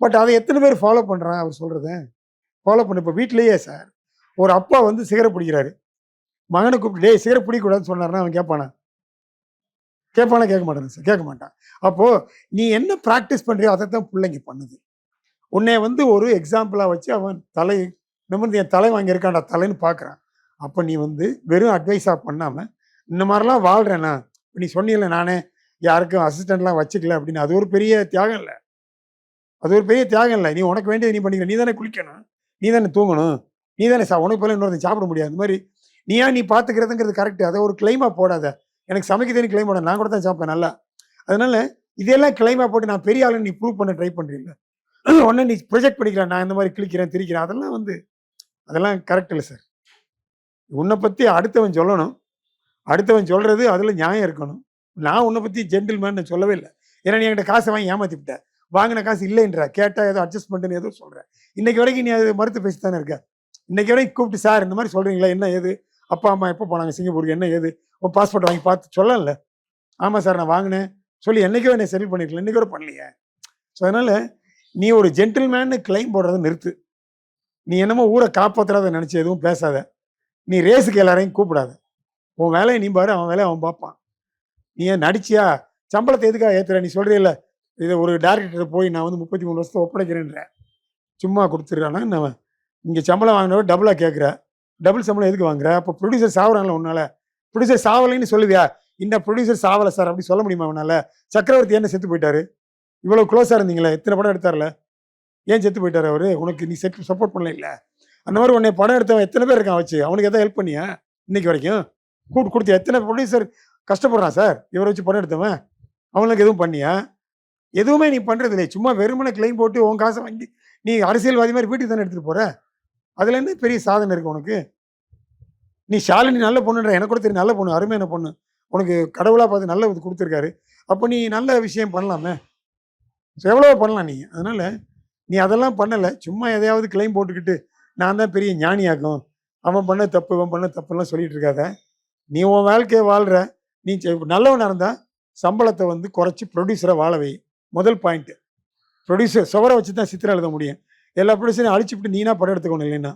பட் அதை எத்தனை பேர் ஃபாலோ பண்ணுறான் அவர் சொல்கிறத ஃபாலோ பண்ண இப்போ வீட்டிலேயே சார் ஒரு அப்பா வந்து சிகரெட் பிடிக்கிறாரு. மகனை கூப்பிட்டு டேய் சிகரெட் பிடிக்கக்கூடாதுன்னு சொன்னார்னா அவன் கேட்பானா? கேட்பானா? கேட்க மாட்டான் சார் கேட்க மாட்டான். அப்போது நீ என்ன ப்ராக்டிஸ் பண்ணுறியோ அதை தான் பிள்ளைங்க பண்ணுது. உன்னை வந்து ஒரு எக்ஸாம்பிளாக வச்சு அவன் தலை நிமிர்ந்து என் தலை வாங்கியிருக்கான்டா தலைன்னு பார்க்குறான். அப்போ நீ வந்து வெறும் அட்வைஸாக பண்ணாமல் இந்த மாதிரிலாம் வாழ்கிறேன்னா நீ சொன்னீங்கல்ல நானே யாருக்கும் அசிஸ்டண்ட்லாம் வச்சுக்கல அப்படின்னு அது ஒரு பெரிய தியாகம் இல்லை. அது ஒரு பெரிய தியாகம் இல்லை. நீ உனக்கு வேண்டியது நீ பண்ணிக்கிற நீ தானே குளிக்கணும். நீ தானே தூங்கணும். நீ தானே சா உனக்கு போல இன்னொருத்தன் சாப்பிட முடியாது. அந்த மாதிரி நீயா நீ பார்த்துக்கிறதுங்கிறது கரெக்டு அதை ஒரு கிளைமாக போடாத. எனக்கு சமைக்கிறதுன்னு கிளைம் போட நான் கூட தான் சாப்பிட்டேன் நல்லா. அதனால இதெல்லாம் கிளைமாக போட்டு நான் பெரிய ஆளுன்னு நீ ப்ரூவ் பண்ண ட்ரை பண்ணுறீங்க உடனே நீ ப்ரொஜெக்ட் பண்ணிக்கிறேன் நான் இந்த மாதிரி கிளிக்கிறேன் திரிக்கிறேன். அதெல்லாம் வந்து அதெல்லாம் கரெக்ட் இல்லை சார் உன்னை பற்றி அடுத்தவன் சொல்லணும். அடுத்தவன் சொல்கிறது அதில் நியாயம் இருக்கணும். நான் உன்னை பற்றி ஜென்டில்மேன் சொல்லவே இல்லை. ஏன்னா நீ என்கிட்ட காசை வாங்கி ஏமாத்தி வாங்கின காசு இல்லைன்ற. கேட்டால் ஏதோ அட்ஜஸ்ட்மெண்ட்னு ஏதோ சொல்கிறேன் இன்னைக்கு வரைக்கும் நீ அது மறுத்து பேசி தானே இருக்க? இன்னைக்கு வரைக்கும் கூப்பிட்டு சார் இந்த மாதிரி சொல்கிறீங்களா என்ன ஏது? அப்பா அம்மா எப்போ போனாங்க? சிங்கப்பூருக்கு என்ன ஏது? உன் பாஸ்போர்ட் வாங்கி பார்த்து சொல்லல. ஆமாம் சார் நான் வாங்கினேன். சொல்லி என்னைக்கோ என்னை செட்டில் பண்ணிருக்கல. இன்னைக்கு கூட பண்ணலையே. ஸோ அதனால் நீ ஒரு ஜென்டில்மேன்னு கிளைம் போடுறதை நிறுத்து. நீ என்னமோ ஊரை காப்பாற்றுறத நினச்சி எதுவும் பேசாத. நீ ரேஸுக்கு எல்லாரையும் கூப்பிடாத. உன் வேலையை நீ பாரு அவன் வேலையை அவன் பார்ப்பான். நீ ஏன் நடிச்சியா? சம்பளத்தை எதுக்காக ஏற்றுற நீ சொல்றீல்ல இதை ஒரு டேரக்டர் போய் நான் வந்து முப்பத்தி மூணு வருஷத்தை ஒப்படைக்கிறேன்ற. சும்மா கொடுத்துருக்கானா நான் இங்கே சம்பளம் வாங்கினவர் டபுளாக கேட்குற டபுள் சம்பளம் எதுக்கு வாங்குற? அப்போ ப்ரொடியூசர் சாவறாங்களா உன்னால. ப்ரொடியூசர் சாவலைன்னு சொல்லுவியா? இந்த ப்ரொடியூசர் சாவலை சார் அப்படி சொல்ல முடியுமா அவனால் சக்கரவர்த்தி என்ன செத்து போயிட்டாரு? இவ்வளோ க்ளோஸாக இருந்தீங்களே எத்தனை படம் எடுத்தார்ல? ஏன் செத்து போயிட்டார் அவரு? உனக்கு நீ செட் சப்போர்ட் பண்ணல இல்லை அந்த மாதிரி உன்னை படம் எடுத்தவன் எத்தனை பேர் இருக்கான் வச்சு? அவனுக்கு எதாவது ஹெல்ப் பண்ணியா? இன்னைக்கு வரைக்கும்? கூட்டு கொடுத்து எத்தனை ப்ரொடியூசர் கஷ்டப்படுறான் சார் இவரை வச்சு படம் எடுத்தவன்? அவனுக்கு எதுவும் பண்ணியா? எதுவுமே நீ பண்ணுறது இல்லை சும்மா வெறுமனை கிளைம் போட்டு உன் காசை வாங்கி நீ அரசியல்வாதி மாதிரி வீட்டுக்கு தானே எடுத்துகிட்டு போகிற அதில் என்ன பெரிய சாதனை இருக்கு உனக்கு? நீ ஷாலினி நல்ல பொண்ணுன்ற எனக்கு கூட தெரியும். நல்ல பொண்ணு அருமையான பொண்ணு. உனக்கு கடவுளாக பார்த்து நல்ல இது கொடுத்துருக்காரு. அப்போ நீ நல்ல விஷயம் பண்ணலாமே? ஸோ எவ்வளவோ பண்ணலாம் நீ. அதனால் நீ அதெல்லாம் பண்ணலை. சும்மா எதையாவது கிளைம் போட்டுக்கிட்டு நான் தான் பெரிய ஞானியாக்கும் அவன் பண்ண தப்பு இவன் பண்ண தப்புலாம் சொல்லிட்டு இருக்காத நீ உன் வாழ்க்கையை வாழ்கிற நீ நல்லவனாக நல்லவனா இருந்தா சம்பளத்தை வந்து குறைச்சி ப்ரொடியூசரை வாழ வை. முதல் பாயிண்ட்டு ப்ரொடியூசர் சுவரை வச்சு தான் சித்திரம் எழுத முடியும். எல்லா ப்ரொடியூசரையும் அழிச்சுட்டு நீனா படம் எடுத்துக்கணும் இல்லைன்னா.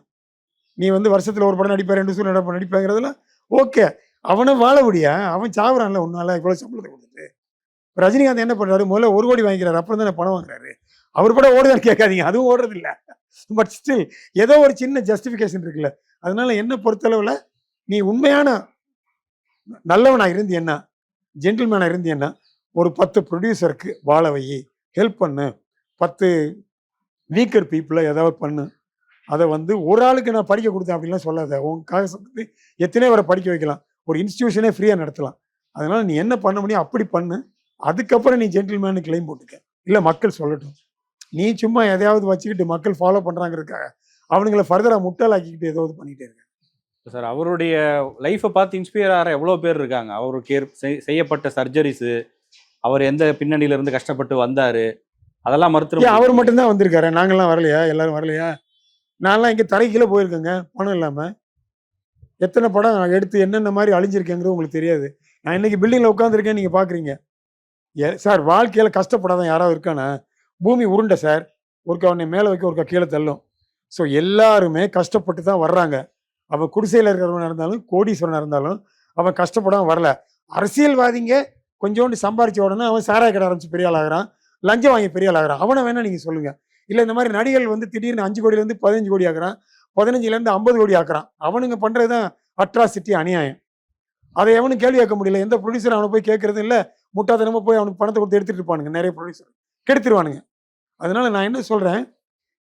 நீ வந்து வருஷத்தில் ஒரு படம் நடிப்பார் ரெண்டு சூழ்நிலை படம் நடிப்பாங்கிறதுலாம் ஓகே அவனை வாழ முடியா? அவன் சாவுறான்ல உன்னால இவ்வளோ சம்பளத்தை கொடுத்துட்டு. ரஜினிகாந்த் என்ன பண்ணுறாரு முதல்ல ஒரு கோடி வாங்கிக்கிறாரு. அப்புறம் தானே பணம் வாங்குறாரு. அவர் படம் ஓடுதான்னு கேட்காதீங்க. அதுவும் ஓடுறதில்ல. பட் ஸ்டில் ஏதோ ஒரு சின்ன ஜஸ்டிஃபிகேஷன் இருக்குல்ல. அதனால என்ன பொறுத்தளவில் நீ உண்மையான நல்லவனாக இருந்து என்ன? ஜென்டில்மேனாக இருந்து என்ன? ஒரு பத்து ப்ரொடியூசருக்கு வாழ வை. ஹெல்ப் பண்ணு. பத்து வீக்கர் பீப்புளை ஏதாவது பண்ணு. அதை வந்து ஒரு ஆளுக்கு நான் படிக்க கொடுத்தேன் அப்படின்லாம் சொல்லாத. உன் காசு எத்தனையோ எத்தனை வரை படிக்க வைக்கலாம். ஒரு இன்ஸ்டியூஷனே ஃப்ரீயாக நடத்தலாம். அதனால நீ என்ன பண்ண முடியும் அப்படி பண்ணு. அதுக்கப்புறம் நீ ஜென்டில்மேனு கிளைம் போட்டுக்க. இல்லை மக்கள் சொல்லட்டும். நீ சும்மா எதையாவது வச்சுக்கிட்டு மக்கள் ஃபாலோ பண்ணுறாங்கிறதுக்காக அவனுங்களை ஃபர்தராக முட்டாளாக்கிக்கிட்டு ஏதாவது பண்ணிட்டே இருக்க. சார் அவருடைய லைஃப்பை பார்த்து இன்ஸ்பயர் ஆகிற எவ்வளோ பேர் இருக்காங்க? அவருக்கு செய்யப்பட்ட சர்ஜரிஸு அவர் எந்த பின்னணியில இருந்து கஷ்டப்பட்டு வந்தாரு? அதெல்லாம் மறுத்து ஏன் அவர் மட்டும்தான் வந்திருக்காரு. நாங்கெல்லாம் வரலையா? எல்லாரும் வரலையா? நான்லாம் இங்கே தரைக்கீழே போயிருக்கேங்க. பணம் இல்லாமல் எத்தனை படம் நான் எடுத்து என்னென்ன மாதிரி அழிஞ்சிருக்கேங்கிறது உங்களுக்கு தெரியாது. நான் இன்னைக்கு பில்டிங்கில் உட்காந்துருக்கேன் நீங்கள் பார்க்குறீங்க ஏ சார் வாழ்க்கையில் கஷ்டப்படாத யாராவது இருக்கானா? பூமி உருண்டை சார். ஒருக்க அவனை மேலே வைக்க ஒருக்க கீழே தள்ளும். ஸோ எல்லாருமே கஷ்டப்பட்டு தான் வர்றாங்க. அவன் குடிசையில் இருக்கிறவனாக இருந்தாலும் கோடீஸ்வரனாக இருந்தாலும் அவன் கஷ்டப்படாமல் வரல. அரசியல்வாதிங்க கொஞ்சோண்டு சம்பாரிச்ச உடனே அவன் சாராய கடை ஆரம்பிச்சு பெரிய ஆளாகிறான். லஞ்சம் வாங்கி பெரிய ஆளாகிறான். அவனை வேணா நீங்கள் சொல்லுங்கள் இல்லை இந்த மாதிரி நடிகர்கள் வந்து திடீர்னு அஞ்சு கோடியிலேருந்து பதினஞ்சு கோடி ஆக்குறான். பதினஞ்சுலேருந்து ஐம்பது கோடி ஆக்குறான். அவனுங்க பண்ணுறது தான் அட்ராசிட்டி அநியாயம். அதை எவனும் கேள்வி கேட்க முடியல. எந்த ப்ரொடியூசர் அவனை போய் கேட்கறது இல்லை. முட்டாத்தனமா போய் அவனுக்கு பணத்தை கொடுத்து எடுத்துகிட்டு இருப்பானுங்க. நிறைய ப்ரொடியூசர் கெடுத்துருவானுங்க. அதனால நான் என்ன சொல்றேன்?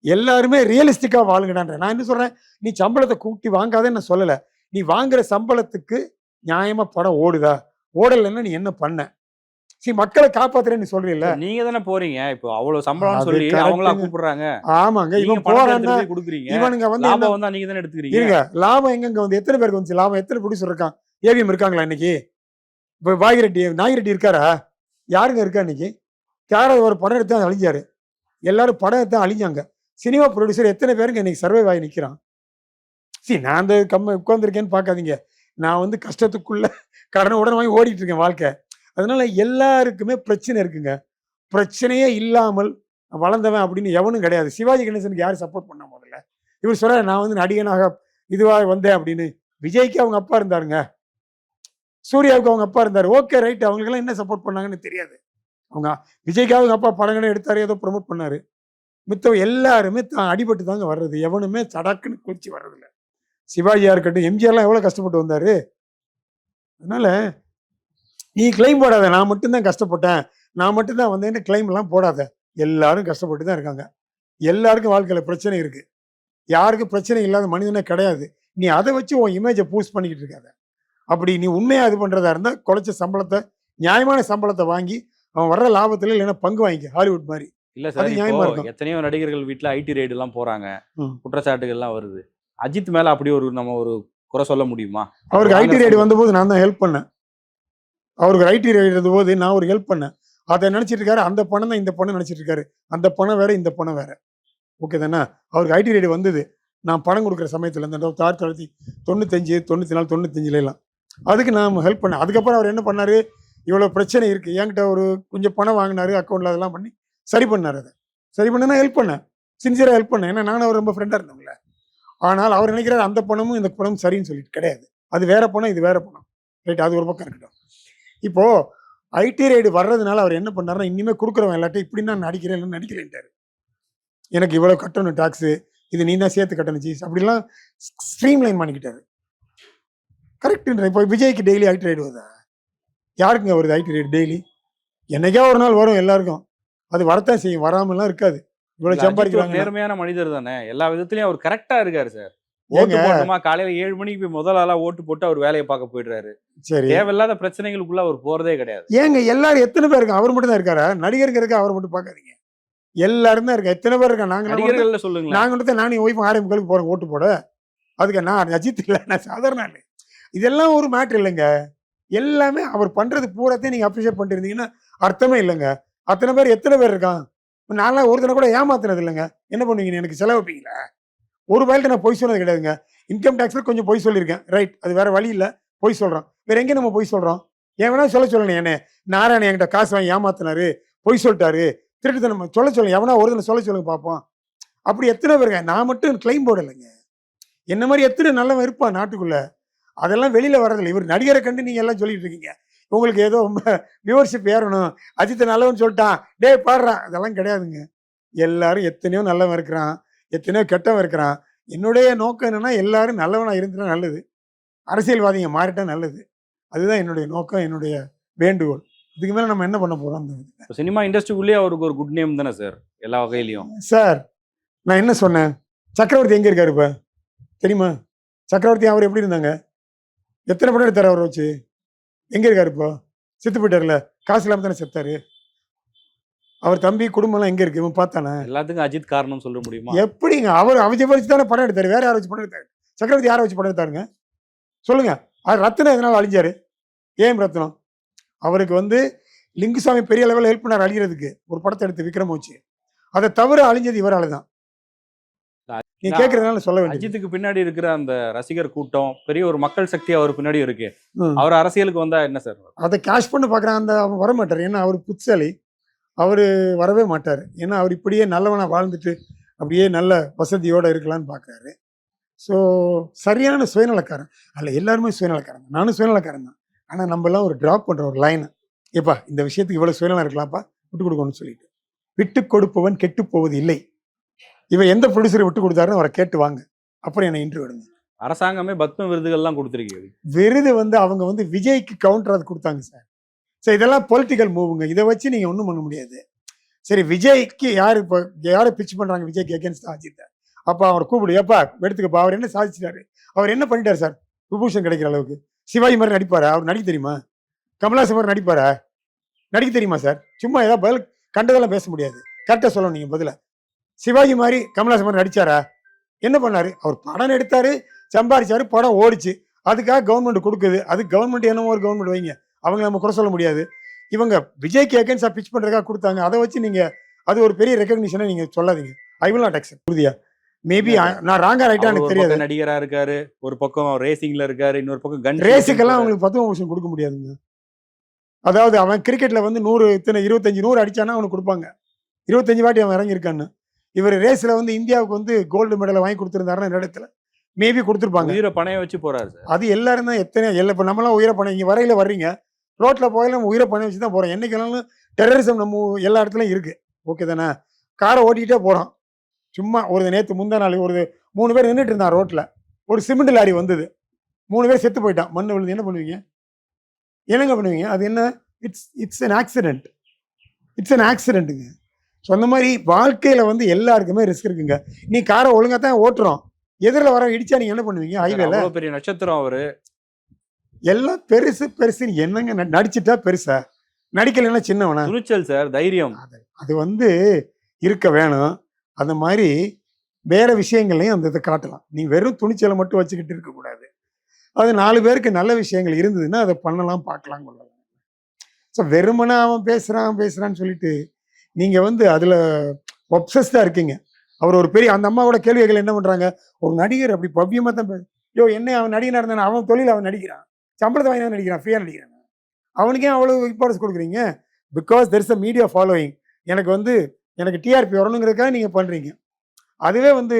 எல்லாருமே ரியலிஸ்டிக்கா வாழுங்கடான்றேன். நான் என்ன சொல்றேன்? நீ சம்பளத்தை கூட்டி வாங்காதேன்னு நான் சொல்லல. நீ வாங்குற சம்பளத்துக்கு நியாயமா படம் ஓடுதா? ஓடலைன்னா நீ என்ன பண்ண? சரி மக்களை காப்பாத்துறேன்னு சொல்றீல்ல? நீங்க தானே போறீங்க. இப்போ அவ்வளவு சம்பளம்னு அது சொல்லி அவங்களா ங்க. கூப்பிடுறாங்க. ஆமாங்க இவன் போறான்னா கொடுக்குறீங்க. இவனுங்க வந்து லாபம் வந்தா நீங்க தானே எடுத்துக்கிறீங்க. லாபம் எங்கங்க வந்து? எத்தனை பேருக்கு வந்துச்சு? லாபம் எத்தனை ப்ரொடியூசர் இருக்கான்? ஏவிஎம் இருக்காங்களா இன்னைக்கு? இப்போ பாகிரெட்டி நாகிரெட்டி இருக்காரா? யாருங்க இருக்கா இன்னைக்கு? யாராவது ஒரு படம் எடுத்து அழிஞ்சாரு. எல்லாரும் படம் எடுத்து அழிஞ்சாங்க. சினிமா ப்ரொடியூசர் எத்தனை பேருங்க இன்னைக்கு சர்வை ஆகி நிற்கிறான் சரி நான் அந்த கம்ம உட்காந்துருக்கேன்னு பார்க்காதீங்க. நான் வந்து கஷ்டத்துக்குள்ள கடனை உடனே வாங்கி ஓடிட்டு இருக்கேன் வாழ்க்கை. அதனால எல்லாருக்குமே பிரச்சனை இருக்குங்க. பிரச்சனையே இல்லாமல் வளர்ந்தவன் அப்படின்னு எவனும் கிடையாது. சிவாஜி கணேசனுக்கு யார் சப்போர்ட் பண்ண முதல்ல? இவர் சொல்றாரு நான் வந்து நடிகனாக இதுவாக வந்தேன் அப்படின்னு. விஜய்க்கு அவங்க அப்பா இருந்தாருங்க. சூர்யாவுக்கு அவங்க அப்பா இருந்தார். Okay right. அவங்களுக்கெல்லாம் என்ன சப்போர்ட் பண்ணாங்கன்னு தெரியாது. அவங்க விஜய்க்காக அவங்க அப்பா படங்களே எடுத்தார் ஏதோ ப்ரொமோட் பண்ணார். மித்த எல்லாருமே தான் அடிபட்டு தாங்க வர்றது. எவனுமே சடக்குன்னு குறிச்சு வர்றதில்ல. சிவாஜியாக இருக்கட்டும் எம்ஜிஆர்லாம் எவ்வளோ கஷ்டப்பட்டு வந்தார்? அதனால் நீ கிளைம் போடாத. நான் மட்டும்தான் கஷ்டப்பட்டேன். நான் மட்டும்தான் வந்தேன்னு கிளைம்லாம் போடாத. எல்லாரும் கஷ்டப்பட்டு தான் இருக்காங்க. எல்லாருக்கும் வாழ்க்கையில் பிரச்சனை இருக்குது யாருக்கும் பிரச்சனை இல்லாத மனிதனே கிடையாது. நீ அதை வச்சு உன் இமேஜை பூஸ்ட் பண்ணிக்கிட்டு இருக்காத. அப்படி நீ உண்மையாக இது பண்ணுறதா இருந்தால் குறைச்ச சம்பளத்தை நியாயமான சம்பளத்தை வாங்கி அவன் வர்ற லாபத்துல இல்லைன்னா பங்கு வாங்கிக்க ஹாலிவுட் மாதிரி. இல்ல சார் நியாயமா இப்போ. எத்தனையோ நடிகர்கள் வீட்ல ஐடி ரைடு எல்லாம் போறாங்க. ம். குற்றச்சாட்டுகள்லாம் வருது. அஜித் மேல அப்படி ஒரு நம்ம ஒரு குறை சொல்ல முடியுமா? அவருக்கு ஐடி ரைடு. வந்தபோது நான் தான் ஹெல்ப் பண்ணேன். அவருக்கு ஐடி ரைடு இருந்தபோது நான் ஒரு ஹெல்ப் பண்ணேன். அதை நினைச்சிட்டு இருக்காரு அந்த பணம் தான் இந்த பணம் நினைச்சிட்டு இருக்காரு. அந்த பணம் வேற இந்த பணம் வேற. ஓகே தானே? அவருக்கு ஐடி ரைடு வந்தது. நான் பணம் கொடுக்குற சமயத்தில் இந்த ஆயிரத்தி தொள்ளாயிரத்தி தொண்ணூத்தஞ்சு தொண்ணூத்தி நாலு தொண்ணூத்தஞ்சுல எல்லாம் அதுக்கு நான் ஹெல்ப் பண்ணேன். அதுக்கப்புறம் அவர் என்ன பண்ணாரு? இவ்வளோ பிரச்சனை இருக்குது என்கிட்ட ஒரு கொஞ்சம் பணம் வாங்கினாரு அக்கௌண்ட்டில் அதெல்லாம் பண்ணி சரி பண்ணார் அதை. சரி பண்ண. ஹெல்ப் பண்ணேன் சின்சியராக ஹெல்ப் பண்ணேன் ஏன்னா நானும் அவர் ரொம்ப ஃப்ரெண்டாக இருந்தோம்ல. ஆனால் அவர் நினைக்கிறார் அந்த பணமும் இந்த பணமும் சரின்னு சொல்லிட்டு கிடையாது. அது வேற பணம் இது வேற பணம். ரைட் அது ஒரு பக்கம் இருக்கட்டும். இப்போது ஐடி ரைடு வர்றதுனால அவர் என்ன பண்ணார்னா இனிமேல் கொடுக்குறவன் எல்லாட்டையும் இப்படி நான் நடிக்கிறேன் இல்லைன்னு எனக்கு இவ்வளோ கட்டணும் டாக்ஸு இது நீ தான் சேர்த்து கட்டணும் சீஸ் அப்படிலாம் ஸ்ட்ரீம் லைன் பண்ணிக்கிட்டாரு கரெக்டுன்ற இப்போ விஜய்க்கு டெய்லி ஐடி ரைடு வருதா? யாருக்குங்க வருது ஐடி ரைடு டெய்லி என்னைக்கா ஒரு நாள் வரும் எல்லாருக்கும். அது வரத்தான் செய்யும். வராமலாம் இருக்காது. இவ்வளவு சம்பாதிக்கிறாங்க நேர்மையான மனிதர் தானே? எல்லா விதத்திலயும் அவர் கரெக்டா இருக்காரு சார் ஓட்டு காலையில ஏழு மணிக்கு போய் முதல் ஆளா ஓட்டு போட்டு அவர் வேலையை பார்க்க போயிடுறாரு. சரி. தேவையில்லாத பிரச்சனைகளுக்குள்ள அவர் போறதே கிடையாது. ஏங்க எல்லாரும் எத்தனை பேர் இருக்காங்க? அவர் மட்டும் தான் இருக்காரா? நடிகருங்க இருக்கா? அவர் மட்டும் பார்க்காதீங்க. எல்லாரும் தான் இருக்கா எத்தனை பேர் இருக்கா நாங்க நடிகர்கள்ல சொல்லுங்களேன். நாங்க மட்டும் நானும் ஒய்ஃபும் ஆரம்பி முக்களுக்கு போறோம் ஓட்டு போட. அதுக்கு நான் அஜித் இல்லை நான் சாதாரண இதெல்லாம் ஒரு மேட்ரு இல்லைங்க. எல்லாமே அவர் பண்றது பூராத்தையும் நீங்க அப்ரிஷியேட் பண்ணிருந்தீங்கன்னா அர்த்தமே இல்லைங்க. அத்தனை பேர் எத்தனை பேர் இருக்கான்? நான்லாம் ஒருத்தனை கூட ஏமாத்துனது இல்லைங்க. என்ன பண்ணுவீங்க எனக்கு செலவு வைப்பீங்களா? ஒரு வயலுக்கு நான் பொய் சொன்னது கிடையாதுங்க. இன்கம் டேக்ஸில் கொஞ்சம் பொய் சொல்லியிருக்கேன். ரைட் அது வேற வழி இல்லை. பொய் சொல்கிறோம் வேற எங்கே நம்ம பொய் சொல்கிறோம் ஏன் வேணா சொல்ல சொல்லணும் என்ன. நாராயணன் என்கிட்ட காசு வாங்கி ஏமாத்தினாரு. பொய் சொல்லிட்டாரு. திருட்டுத்தனம் சொல்ல சொல்லுங்க. எவனா ஒரு சொல்ல சொல்லுங்க பார்ப்போம் அப்படி எத்தனை பேருங்க நான் மட்டும் கிளைம் போடலைங்க. என்ன மாதிரி எத்தனை நல்லவன் இருப்பான் நாட்டுக்குள்ளே? அதெல்லாம் வெளியில வர்றதில்லை. இவர் நடிகரை கண்டு நீங்க எல்லாம் சொல்லிட்டு இருக்கீங்க. உங்களுக்கு ஏதோ ரொம்ப வியூவர்ஷிப் ஏறணும். அஜித் நல்லவன் சொல்லிட்டான். டேய் பாடுறான் அதெல்லாம் கிடையாதுங்க. எல்லாரும் எத்தனையோ நல்லவன் இருக்கிறான். எத்தனையோ கெட்டவன் இருக்கிறான். என்னுடைய நோக்கம் என்னன்னா எல்லாரும் நல்லவனா இருந்துட்டா நல்லது. அரசியல்வாதிங்க மாறிட்டா நல்லது. அதுதான் என்னுடைய நோக்கம் என்னுடைய வேண்டுகோள். இதுக்கு மேல நம்ம என்ன பண்ண அந்த? இப்ப சினிமா இண்டஸ்ட்ரிக்குள்ளேயே அவருக்கு ஒரு குட் நேம் தானே சார் எல்லா வகையிலயும். சார் நான் என்ன சொன்னேன்? சக்கரவர்த்தி எங்க இருக்காரு இப்ப? தெரியுமா? சக்கரவர்த்தி அவர் எப்படி இருந்தாங்க? எத்தனை படம் எடுத்தாரு அவரை வச்சு? எங்க இருக்காரு இப்போ? செத்து போயிட்டாருல. காசு இல்லாம தானே செத்தாரு? அவர் தம்பி குடும்பம்லாம் எங்க இருக்கு? இவன் பார்த்தானே? எல்லாத்துக்கும் அஜித் காரணம் சொல்ல முடியுமா? எப்படிங்க? அவர் அவஜை வச்சு தானே படம் எடுத்தாரு. வேற யாரை வச்சு படம் எடுத்தாரு? சக்கரவர்த்தி யாரை வச்சு படம் எடுத்தாருங்க? சொல்லுங்க. அவர் ரத்னம் எதனால அழிஞ்சாரு? ஏன் ரத்னம்? அவருக்கு வந்து லிங்குசாமி பெரிய லெவலில் ஹெல்ப் பண்ணார் அழிகிறதுக்கு ஒரு படத்தை எடுத்து விக்ரம் வச்சு அதை தவிர அழிஞ்சது இவரால தான். நீ கேட்கறதுனால சொல்ல வேண்டியது அஜித்துக்கு பின்னாடி இருக்கிற அந்த ரசிகர் கூட்டம் பெரிய ஒரு மக்கள் சக்தி அவர் பின்னாடி இருக்கு. அவர் அரசியலுக்கு வந்தா என்ன சார்? அதை கேஷ் பண்ண பார்க்குறான் அந்த அவன் வர மாட்டார். ஏன்னா அவர் புத்திசாலி. அவர் வரவே மாட்டார். ஏன்னா அவர் இப்படியே நல்லவனா வாழ்ந்துட்டு அப்படியே நல்ல வசதியோட இருக்கலாம்னு பார்க்குறாரு. ஸோ சரியான சுயநலக்காரன். அதில் எல்லாருமே சுயநலக்காரன். நானும் சுயநலக்காரன் தான். ஆனால் நம்மலாம் ஒரு ட்ராப் பண்ணுற ஒரு லைனை ஏப்பா இந்த விஷயத்துக்கு இவ்வளோ சுயநலம் இருக்கலாம்ப்பா. விட்டு கொடுக்கணும்னு சொல்லிட்டு. விட்டு கொடுப்பவன் கெட்டு போவது இல்லை. இவன் எந்த ப்ரொடியூசரை விட்டு கொடுத்தாருன்னு அவரை கேட்டு வாங்க. அப்புறம் என்னை இன்டர்வியூ எடுங்க. அரசாங்கமே பத்ம விருதுகள்லாம் கொடுத்துருக்கு விருது வந்து அவங்க வந்து விஜய்க்கு கவுண்டர் அது கொடுத்தாங்க சார் சரி இதெல்லாம் பொலிட்டிக்கல் மூவுங்க இதை வச்சு நீங்க ஒன்றும் பண்ண முடியாது. சரி விஜய்க்கு யார் இப்போ யாரை பிச் பண்றாங்க விஜய்க்கு அகேன்ஸ்ட் அஜித்? அப்போ அவர் கூப்பிடு. ஏப்பா எடுத்துக்கப்பா. அவர் என்ன சாதிச்சிட்டாரு? அவர் என்ன பண்ணிட்டாரு சார் விபூஷன் கிடைக்கிற அளவுக்கு. சிவாஜி மாதிரி நடிப்பாரா? அவர் நடிக்க தெரியுமா? கமலாசன் மாதிரி நடிப்பாரா? நடிக்க தெரியுமா சார் சும்மா ஏதாவது பதில் கண்டதெல்லாம் பேச முடியாது. கரெக்டாக சொல்லணும் நீங்க பதில. சிவாஜி மாதிரி கமலாசன் மாதிரி நடிச்சாரா? என்ன பண்ணாரு? அவர் படம் எடுத்தாரு சம்பாரிச்சாரு படம் ஓடிச்சு. அதுக்காக கவர்மெண்ட் கொடுக்குது. அது கவர்மெண்ட் என்னமோ ஒரு கவர்மெண்ட் வைங்க. அவங்க நம்ம குறை சொல்ல முடியாது. இவங்க விஜய்க்கு அகேன்ஸ்டா பிச் பண்றதுக்காக கொடுத்தாங்க. அதை வச்சு நீங்க அது ஒரு பெரிய ரெக்கக்னிஷனை நீங்க சொல்லாதீங்க. ஐ வில் நாட் அக்செப்ட் உறுதியா? மேபி நான் ராங்கா ரைட்டா எனக்கு தெரியாது. நடிகரா இருக்காரு ஒரு பக்கம் ரேசிங்ல இருக்காரு இன்னொரு பக்கம் கன் ரேஸுக்கெல்லாம் அவங்களுக்கு பத்து வருஷம் கொடுக்க முடியாதுங்க. அதாவது அவன் கிரிக்கெட்ல வந்து நூறு இத்தனை இருபத்தஞ்சு நூறு அடிச்சானா அவனுக்கு கொடுப்பாங்க. இருபத்தஞ்சு வாட்டி அவன் இறங்கியிருக்கான்னு. இவர் ரேஸ்ல வந்து இந்தியாவுக்கு வந்து கோல்டு மெடலை வாங்கி கொடுத்துருந்தாருன்னா இந்த இடத்துல. மேபி கொடுத்துருப்பாங்க. உயிரை பணைய வச்சு போறாரு அது எல்லாரும் தான் எத்தனை எல்லா இப்போ நம்மளாம் உயிரை பணம் இங்கே வரையில வர்றீங்க. ரோட்டில் போயில நம்ம உயிரை பணம் வச்சு தான் போகிறோம் என்னைக்கெல்லாம் டெரரிசம் நம்ம எல்லா இடத்துலையும் இருக்கு. ஓகே தானே? காரை ஓட்டிக்கிட்டே போகிறோம் சும்மா ஒரு நேற்று முந்தா நாள் ஒரு மூணு பேர் நின்றுட்டு இருந்தான் ரோட்டில் ஒரு சிமெண்ட் லாரி வந்தது. மூணு பேர் செத்து போயிட்டான். மண்ணு விழுந்து என்ன பண்ணுவீங்க? என்னங்க பண்ணுவீங்க? அது என்ன? It's it's an accident it's an ஆக்சிடென்ட்டுங்க ஸோ அந்த மாதிரி வாழ்க்கையில் வந்து எல்லாருக்குமே ரிஸ்க் இருக்குங்க. நீ காரை ஒழுங்காக தான் ஓட்டுறோம். எதிரில் வர இடிச்சா நீங்கள் என்ன பண்ணுவீங்க? ஹைவேல பெரிய நட்சத்திரம் அவரு. எல்லாம் பெருசு பெருசுன்னு என்னங்க நடிச்சிட்டா பெருசா? நடிக்கலைன்னா சின்னவனா? துணிச்சல் சார் தைரியம். அது அது வந்து இருக்க வேணும். அந்த மாதிரி வேற விஷயங்களையும் அந்த இதை காட்டலாம். நீ வெறும் துணிச்சலை மட்டும் வச்சுக்கிட்டு இருக்கக்கூடாது அது நாலு பேருக்கு நல்ல விஷயங்கள் இருந்ததுன்னா அதை பண்ணலாம் பார்க்கலாம் கொள்ளலாம் ஸோ வெறுமனே அவன் பேசுகிறான் பேசுகிறான்னு சொல்லிட்டு நீங்கள் வந்து அதில் ஒப்சஸ்டாக இருக்கீங்க. அவர் ஒரு பெரிய அந்த அம்மாவோட கேள்விகள் என்ன பண்ணுறாங்க ஒரு நடிகர் அப்படி பவ்யமாக தான் பேசு யோ என்ன அவன் நடிகனாக இருந்தானே அவன் தொழில் அவன் நடிக்கிறான். சம்பளத்தை வாங்கி நடிக்கிறான் ஃப்ரீயாக நடிக்கிறான். அவனுக்கே அவ்வளோ இம்பார்ட்டன்ஸ் கொடுக்குறீங்க? Because there is a media following எனக்கு வந்து எனக்கு டிஆர்பி வரணுங்கிறதுக்காக நீங்கள் பண்ணுறீங்க அதுவே வந்து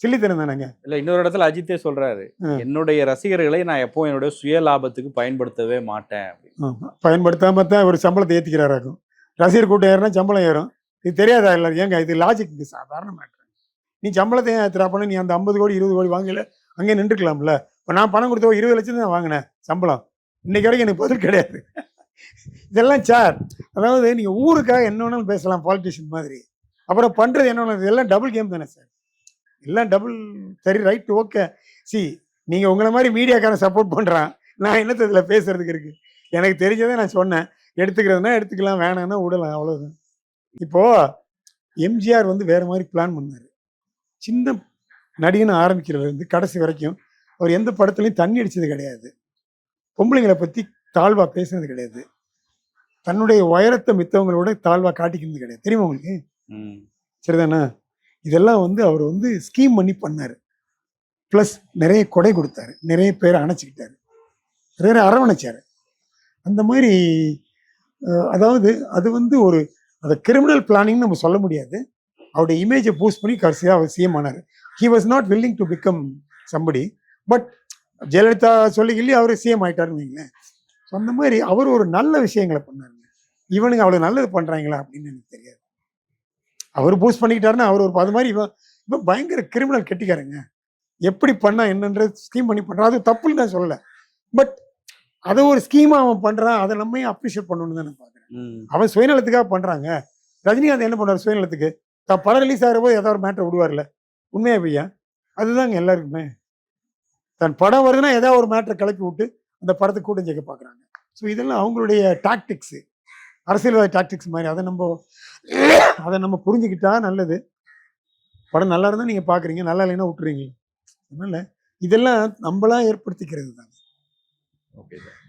சில்லித்தனம் தானேங்க. இல்ல இன்னொரு இடத்துல அஜித்தே சொல்றாரு. ம். என்னுடைய ரசிகர்களை நான் எப்போ என்னுடைய சுய லாபத்துக்கு பயன்படுத்தவே மாட்டேன் அப்படின்னு. ஆமா. பயன்படுத்தாம தான் ஒரு சம்பளத்தை ஏற்றிக்கிறாராக்கும் ரசிகர் கூட்டம் ஏறினா சம்பளம் ஏறும். இது தெரியாதா இல்லை ஏங்க இது லாஜிக் சாதாரண மேட்ரு நீ சம்பளத்தை ஏன் ஏற்றுறா பண்ண நீ அந்த ஐம்பது கோடி இருபது கோடி வாங்கல அங்கே நின்றுக்கலாம்ல. இப்போ நான் பணம் கொடுத்த ஒரு இருபது லட்சம் தான் வாங்கினேன் சம்பளம். இன்னைக்கு வரைக்கும் எனக்கு பதில் கிடையாது. இதெல்லாம் சார் அதாவது நீங்கள் ஊருக்காக என்ன வேணாலும் பேசலாம் பாலிட்டிஷியன் மாதிரி. அப்புறம் பண்ணுறது என்ன இதெல்லாம் டபுள் கேம் தானே சார் எல்லாம் டபுள் சரி ரைட் ஓகே சி நீங்கள் உங்களை மாதிரி மீடியாக்காரன் சப்போர்ட் பண்ணுறான் நான் என்னத்தை இதில் பேசுறதுக்கு இருக்கு? எனக்கு தெரிஞ்சதை நான் சொன்னேன். எடுத்துக்கிறதுனா எடுத்துக்கலாம் வேணாம்னா விடலாம் அவ்வளோதான் இப்போ எம்ஜிஆர் வந்து வேற மாதிரி பிளான் பண்ணாரு. சின்ன நடிகனை ஆரம்பிக்கிறதுல இருந்து கடைசி வரைக்கும் அவர் எந்த படத்துலையும் தண்ணி அடிச்சது கிடையாது. பொம்பளைங்களை பற்றி தாழ்வா பேசுனது கிடையாது. தன்னுடைய உயரத்தை மித்தவங்களோட தாழ்வா காட்டிக்கிறது கிடையாது. தெரியுமா உங்களுக்கு. சரிதானே? இதெல்லாம் வந்து அவர் வந்து ஸ்கீம் பண்ணி பண்ணாரு. ப்ளஸ் நிறைய கொடை கொடுத்தாரு. நிறைய பேரை அணைச்சிக்கிட்டாரு. நிறைய அரவணைச்சாரு. அந்த மாதிரி அதாவது அது வந்து ஒரு அந்த கிரிமினல் பிளானிங் நம்ம சொல்ல முடியாது. அவருடைய இமேஜை பூஸ்ட் பண்ணி கடைசியாக அவர் சிஎம் ஆனார். He was not willing to become somebody but Jayalalithaa சொல்லிக்கிள்ளி அவர் சிஎம் ஆயிட்டாருன்னு வைங்களேன். ஸோ அந்த மாதிரி அவர் ஒரு நல்ல விஷயங்களை பண்ணாருங்க. இவனுங்க அவ்வளோ நல்லது பண்ணுறாங்களா அப்படின்னு எனக்கு தெரியாது. அவர் பூஸ்ட் பண்ணிக்கிட்டாருன்னா அவர் ஒரு அது மாதிரி இவன் இவன் பயங்கர கிரிமினல் கெட்டிக்காரங்க. எப்படி பண்ணா என்னன்ற ஸ்கீம் பண்ணி பண்ணுறான் அது தப்புன்னு நான் சொல்லலை. பட் அதை ஒரு ஸ்கீமா அவன் பண்றான். அதை நம்ம அப்ரிஷியேட் பண்ணணும்னு தான் நான் பார்க்குறேன். ம். அவன் சுயநலத்துக்காக பண்றாங்க. ரஜினிகாந்த் என்ன பண்ணார் சுயநலத்துக்கு. தான் படம் ரிலீஸ் ஆகிற போது ஏதாவது ஒரு மேட்டர் விடுவார்ல உண்மையா பையா அதுதாங்க எல்லாருக்குமே. தன் படம் வருதுன்னா ஏதாவது ஒரு மேட்டரை கிளப்பி விட்டு அந்த படத்துக்கு கூட்டம் சேர்க்க பார்க்குறாங்க. ஸோ இதெல்லாம் அவங்களுடைய டாக்டிக்ஸு அரசியல்வாதி டாக்டிக்ஸ் மாதிரி. அதை நம்ம அதை நம்ம புரிஞ்சுக்கிட்டா நல்லது. படம் நல்லா இருந்தால் நீங்கள் பார்க்குறீங்க. நல்லா இல்லைன்னா விட்டுறீங்க. அதனால இதெல்லாம் நம்மளா ஏற்படுத்திக்கிறது தான் ஓகே சார்